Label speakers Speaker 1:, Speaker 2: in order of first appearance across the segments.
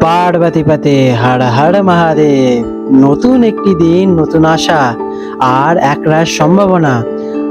Speaker 1: পার্বতী পাতে হর হর মহাদেব। নতুন একটি দিন, নতুন আশা, আর একরাশ সম্ভাবনা।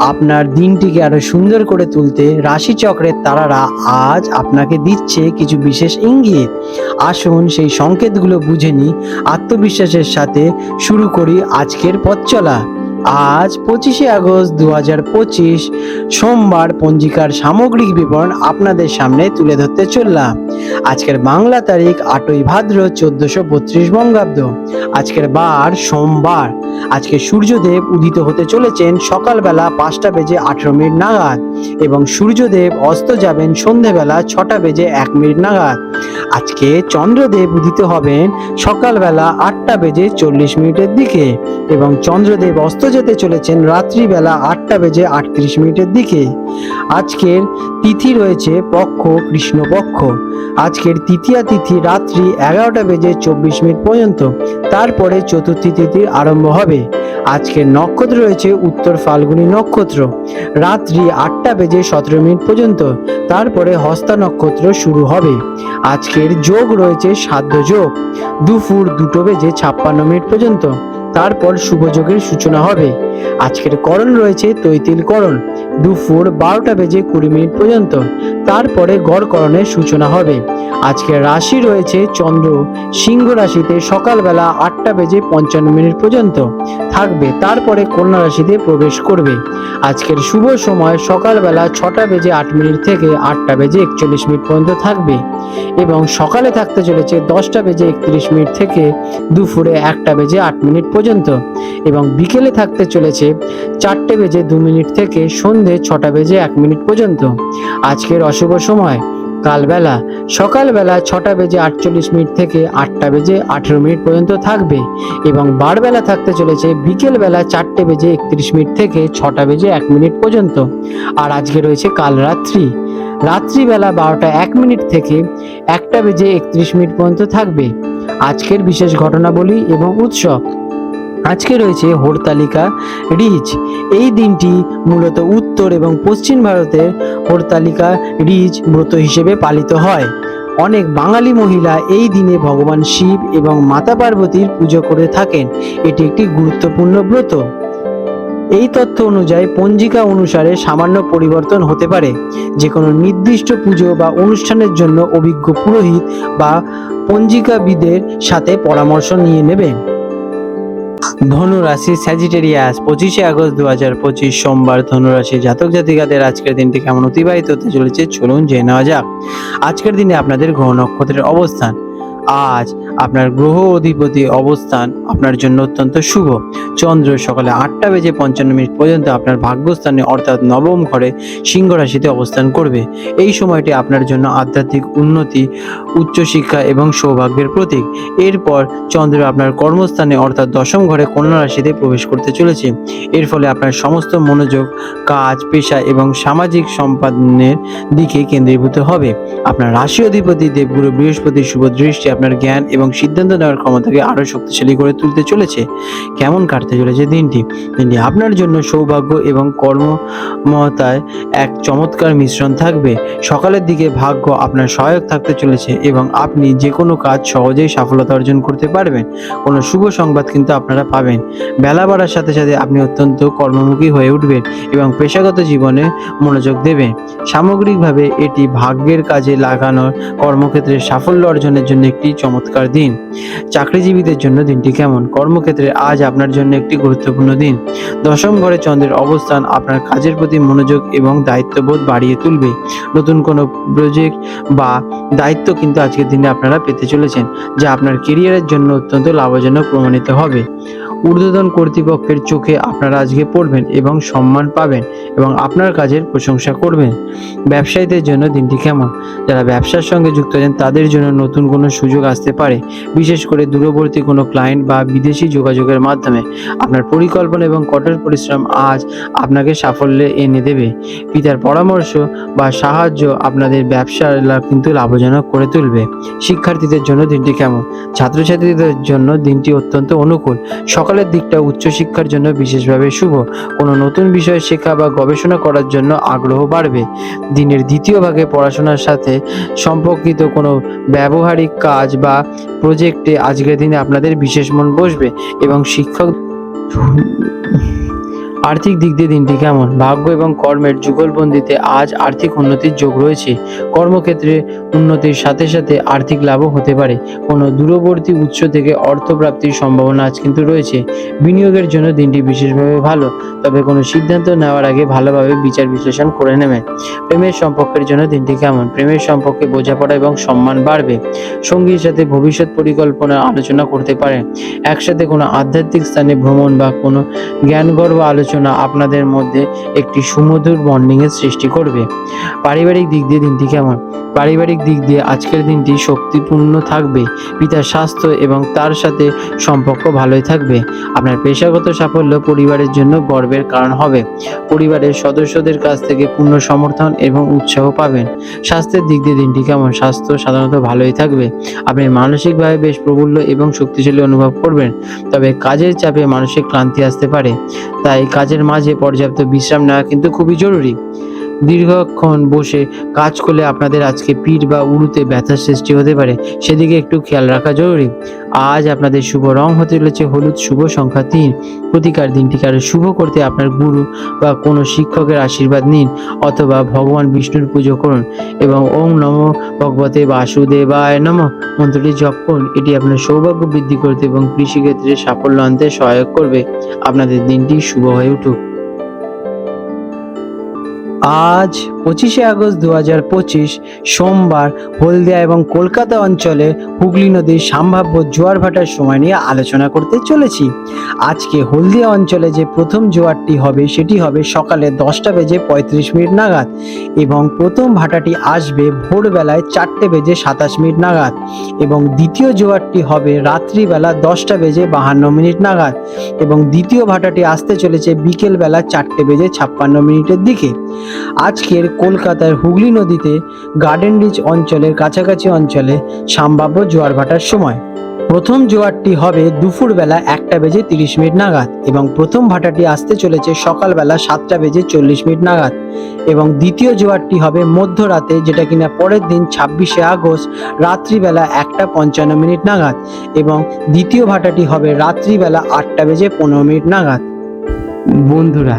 Speaker 1: আপনার দিনটিকে আরও সুন্দর করে তুলতে রাশি চক্রের তারারা আজ আপনাকে দিচ্ছে কিছু বিশেষ ইঙ্গিত। আসুন সেই সংকেতগুলো বুঝে নি আত্মবিশ্বাসের সাথে শুরু করি আজকের পথ চলা। আজ পঁচিশে আগস্ট দু হাজার পঁচিশ, সোমবার পঞ্জিকার সামগ্রিক বিবরণ আপনাদের সামনে তুলে ধরতে চললাম। আজকের বাংলা তারিখ আটই ভাদ্র চোদ্দশো বত্রিশ বঙ্গাব্দ। আজকের বার সোমবার। আজকে সূর্যদেব উদিত হতে চলেছেন সকালবেলা পাঁচটা বেজে আঠেরো মিনিট নাগাদ এবং সূর্যদেব অস্ত যাবেন সন্ধেবেলা ছটা বেজে এক মিনিট নাগাদ। আজকে চন্দ্রদেব উদিত হবেন সকালবেলা আটটা বেজে চল্লিশ মিনিটের দিকে এবং চন্দ্রদেব অস্ত যেতে চলেছেন রাত্রিবেলা আটটা বেজে আটত্রিশ মিনিটের দিকে। আজকের তিথি রয়েছে পক্ষ কৃষ্ণপক্ষ। আজকের তৃতীয়া তিথি রাত্রি এগারোটা বেজে চব্বিশ মিনিট পর্যন্ত। তারপরে চতুর্থী তিথির আরম্ভ হবে। আজকের নক্ষত্র রয়েছে উত্তর ফাল্গুনী নক্ষত্র। রাত্রি আটটা বেজে সতেরো মিনিট পর্যন্ত, তারপরে হস্তা নক্ষত্র শুরু হবে। আজকের যোগ রয়েছে সাধ্য যোগ। দুপুর দুটো বেজে ছাপ্পান্ন মিনিট পর্যন্ত, তারপর শুভযোগের সূচনা হবে। আজকের করণ রয়েছে তৈতিল করণ। দুপুর বারোটা বেজে কুড়ি মিনিট পর্যন্ত। তারপরে গড়করণের সূচনা হবে। আজকের রাশি রয়েছে চন্দ্র। সিংহ রাশিতে সকালবেলা আটটা বেজে পঞ্চান্ন মিনিট পর্যন্ত থাকবে। তারপরে কন্যা রাশিতে প্রবেশ করবে। আজকের শুভ সময় সকালবেলা ছটা বেজে আট মিনিট থেকে আটটা বেজে একচল্লিশ মিনিট পর্যন্ত থাকবে। এবং সকালে থাকতে চলেছে দশটা বেজে একত্রিশ মিনিট থেকে দুপুরে একটা বেজে আট মিনিট পর্যন্ত। এবং বিকেলে থাকতে চলেছে চারটে বেজে দু মিনিট থেকে সন্ধে ছটা বেজে এক মিনিট পর্যন্ত। আজকের অশুভ সময়, কালবেলা, সকালবেলা ছটা বেজে আটচল্লিশ মিনিট থেকে আটটা বেজে আঠেরো মিনিট পর্যন্ত থাকবে এবং বারবেলা থাকতে চলেছে বিকেলবেলা চারটে বেজে একত্রিশ মিনিট থেকে ছটা বেজে এক মিনিট পর্যন্ত। আর আজকে রয়েছে কাল রাত্রি। রাত্রিবেলা বারোটা এক মিনিট থেকে একটা বেজে একত্রিশ মিনিট পর্যন্ত থাকবে। আজকের বিশেষ ঘটনাবলী এবং উৎসব আজকে রয়েছে হরতালিকা রিজ এই দিনটি মূলত উত্তর এবং পশ্চিম ভারতের হরতালিকা রিজ ব্রত হিসেবে পালিত হয়। অনেক বাঙালি মহিলা এই দিনে ভগবান শিব এবং মাতা পার্বতীর পুজো করে থাকেন। এটি একটি গুরুত্বপূর্ণ ব্রত। এই তথ্য অনুযায়ী পঞ্জিকা অনুসারে সামান্য পরিবর্তন হতে পারে। যে কোনো নির্দিষ্ট পুজো বা অনুষ্ঠানের জন্য অভিজ্ঞ পুরোহিত বা পঞ্জিকাবিদের সাথে পরামর্শ নিয়ে নেবেন ধনুরাশি স্যাজিটেরিয়াস পঁচিশে আগস্ট দু হাজার পঁচিশ সোমবার ধনুরাশি জাতক জাতিকাদের আজকের দিনটি কেমন অতিবাহিত হতে চলেছে? চলুন জেনে নেওয়া যাক। আজকের দিনে আপনাদের গ্রহ নক্ষত্রের অবস্থান। আজ আপনার গ্রহ অধিপতি অবস্থান আপনার জন্য অত্যন্ত শুভ। চন্দ্র সকালে আটটা বেজে পঞ্চান্ন মিনিট পর্যন্ত আপনার ভাগ্যস্থানে অর্থাৎ নবম ঘরে সিংহ রাশিতে অবস্থান করবে। এই সময়টি আপনার জন্য আধ্যাত্মিক উন্নতি, উচ্চশিক্ষা এবং সৌভাগ্যের প্রতীক। এরপর চন্দ্র আপনার কর্মস্থানে অর্থাৎ দশম ঘরে কন্যা রাশিতে প্রবেশ করতে চলেছে। এর ফলে আপনার সমস্ত মনোযোগ, কাজ, পেশা এবং সামাজিক সম্পাদনের দিকে কেন্দ্রীভূত হবে। আপনার রাশি অধিপতি দেবগুরু বৃহস্পতির শুভ দৃষ্টি আপনার জ্ঞান এবং সিদ্ধান্ত নেওয়ার ক্ষমতাকে আরও শক্তিশালী করে তুলতে চলেছে। কেমন কাটতে চলেছে দিনটি? দিনটি আপনার জন্য সৌভাগ্য এবং কর্মমতায় এক চমৎকার মিশ্রণ থাকবে। সকালের দিকে ভাগ্য আপনার সহায়ক থাকতে চলেছে এবং আপনি যে কোনো কাজ সহজেই সফলতা অর্জন করতে পারবেন। কোনো শুভ সংবাদ কিন্তু আপনারা পাবেন। বেলা বাড়ার সাথে সাথে আপনি অত্যন্ত কর্মমুখী হয়ে উঠবেন এবং পেশাগত জীবনে মনোযোগ দেবেন। সামগ্রিকভাবে এটি ভাগ্যের কাজে লাগানোর কর্মক্ষেত্রে সাফল্য অর্জনের জন্য একটি চমৎকার দিন। চাকরিজীবীদের জন্য দিনটি কেমন? কর্মক্ষেত্রে আজ আপনার জন্য একটি গুরুত্বপূর্ণ দিন। দশম ঘরে চন্দ্রের অবস্থান আপনার কাজের প্রতি মনোযোগ এবং দায়িত্ববোধ বাড়িয়ে তুলবে। নতুন কোনো প্রজেক্ট বা দায়িত্ব কিন্তু আজকের দিনে আপনারা পেতে চলেছেন, যা আপনার কেরিয়ারের জন্য অত্যন্ত লাভজনক প্রমাণিত হবে। ঊর্ধ্বতন কর্তৃপক্ষের চোখে আপনারা আজকে পড়বেন এবং সম্মান পাবেন এবং আপনার কাজের প্রশংসা করবেন। ব্যবসায়ীদের জন্য দিনটি কেমন? যারা ব্যবসার সঙ্গে যুক্ত আছেন, তাদের জন্য নতুন কোনো সুযোগ আসতে পারে। বিশেষ করে দূরবর্তী কোনো ক্লায়েন্ট বা বিদেশি যোগাযোগের মাধ্যমে। আপনার পরিকল্পনা এবং কঠোর পরিশ্রম আজ আপনাকে সাফল্যে এনে দেবে। পিতার পরামর্শ বা সাহায্য আপনাদের ব্যবসার কিন্তু লাভজনক করে তুলবে। শিক্ষার্থীদের জন্য দিনটি কেমন? ছাত্রছাত্রীদের জন্য দিনটি অত্যন্ত অনুকূল। সকাল সকালের দিকটা উচ্চশিক্ষার জন্য বিশেষভাবে শুভ। কোনো নতুন বিষয় শেখা বা গবেষণা করার জন্য আগ্রহ বাড়বে। দিনের দ্বিতীয় ভাগে পড়াশোনার সাথে সম্পর্কিত কোনো ব্যবহারিক কাজ বা প্রজেক্টে আজকের দিনে আপনাদের বিশেষ মন বসবে এবং শিক্ষক আর্থিক দিক দিয়ে দিনটি কেমন? ভাগ্য এবং কর্মের যুগলবন্দিতে আজ আর্থিক উন্নতির যোগ রয়েছে। কর্মক্ষেত্রে উন্নতির সাথে সাথে আর্থিক লাভও হতে পারে। কোনো দূরবর্তী উৎস থেকে অর্থ প্রাপ্তির সম্ভাবনা আজ কিন্তু রয়েছে। বিনিয়োগের জন্য দিনটি বিশেষভাবে ভালো, তবে কোনো সিদ্ধান্ত নেওয়ার আগে ভালোভাবে বিচার বিশ্লেষণ করে নেবেন। প্রেমের সম্পর্কের জন্য দিনটি কেমন? প্রেমের সম্পর্কে বোঝাপড়া এবং সম্মান বাড়বে। সঙ্গীর সাথে ভবিষ্যৎ পরিকল্পনা আলোচনা করতে পারেন। একসাথে কোনো আধ্যাত্মিক স্থানে ভ্রমণ বা কোনো জ্ঞানগর্ভ আলোচনা আপনাদের মধ্যে একটি সুমধুর বন্ডিংয়ের সৃষ্টি করবে। পারিবারিক দিক দিয়ে দিনটি কেমন? পারিবারিক দিক দিয়ে আজকের দিনটি শক্তিপূর্ণ থাকবে, পিতার স্বাস্থ্য এবং তার সাথে সম্পর্ক ভালোই থাকবে। আপনার পেশাগত সাফল্য পরিবারের জন্য গর্বের কারণ হবে। পরিবারের সদস্যদের কাছ থেকে পূর্ণ সমর্থন এবং উৎসাহ পাবেন। স্বাস্থ্যের দিক দিয়ে দিনটি কেমন? স্বাস্থ্য সাধারণত ভালোই থাকবে। আপনি মানসিকভাবে বেশ প্রফুল্ল এবং শক্তিশালী অনুভব করবেন, তবে কাজের চাপে মানসিক ক্লান্তি আসতে পারে। তাই কাজের মাঝে পর্যাপ্ত বিশ্রাম নেওয়া কিন্তু খুবই জরুরি। দীর্ঘক্ষণ বসে কাজ করলে আপনাদের আজকে পিঠ বা উড়ুতে ব্যথার সৃষ্টি হতে পারে। সেদিকে একটু খেয়াল রাখা জরুরি। আজ আপনাদের শুভ রং হতে চলেছে হলুদ, শুভ সংখ্যা তিন। প্রতিকার দিনটিকে আরও শুভ করতে আপনার গুরু বা কোনো শিক্ষকের আশীর্বাদ নিন অথবা ভগবান বিষ্ণুর পুজো করুন এবং ওম নম ভগবতে বাসুদেবায় নম। মন্ত্রটি জপ করুন, এটি আপনার সৌভাগ্য বৃদ্ধি করতে এবং কৃষিক্ষেত্রে সাফল্য আনতে সহায়ক করবে। আপনাদের দিনটি শুভ হয়ে উঠুক। আজ পঁচিশে আগস্ট দু হাজার পঁচিশ, সোমবার হলদিয়া এবং কলকাতা অঞ্চলে হুগলি নদীর সম্ভাব্য জোয়ার ভাটার সময় নিয়ে আলোচনা করতে চলেছি। আজকে হলদিয়া অঞ্চলে যে প্রথম জোয়ারটি হবে, সেটি হবে সকালে দশটা বেজে পঁয়ত্রিশ মিনিট নাগাদ এবং প্রথম ভাটাটি আসবে ভোরবেলায় চারটে বেজে সাতাশ মিনিট নাগাদ এবং দ্বিতীয় জোয়ারটি হবে রাত্রিবেলা দশটা বেজে বাহান্ন মিনিট নাগাদ এবং দ্বিতীয় ভাটাটি আসতে চলেছে বিকেলবেলা চারটে বেজে ছাপ্পান্ন মিনিটের দিকে। আজকের কলকাতার হুগলি নদীতে গার্ডেন রিচ অঞ্চলের কাছাকাছি অঞ্চলে সম্ভাব্য জোয়ার ভাটার সময়। প্রথম জোয়ারটি হবে দুপুরবেলা একটা বেজে তিরিশ মিনিট নাগাদ এবং প্রথম ভাটাটি আসতে চলেছে সকালবেলা সাতটা বেজে চল্লিশ মিনিট নাগাদ এবং দ্বিতীয় জোয়ারটি হবে মধ্যরাতে যেটা কিনা পরের দিন ছাব্বিশে আগস্ট রাত্রিবেলা একটা পঞ্চান্ন মিনিট নাগাদ এবং দ্বিতীয় ভাটাটি হবে রাত্রিবেলা আটটা বেজে পনেরো মিনিট নাগাদ। বন্ধুরা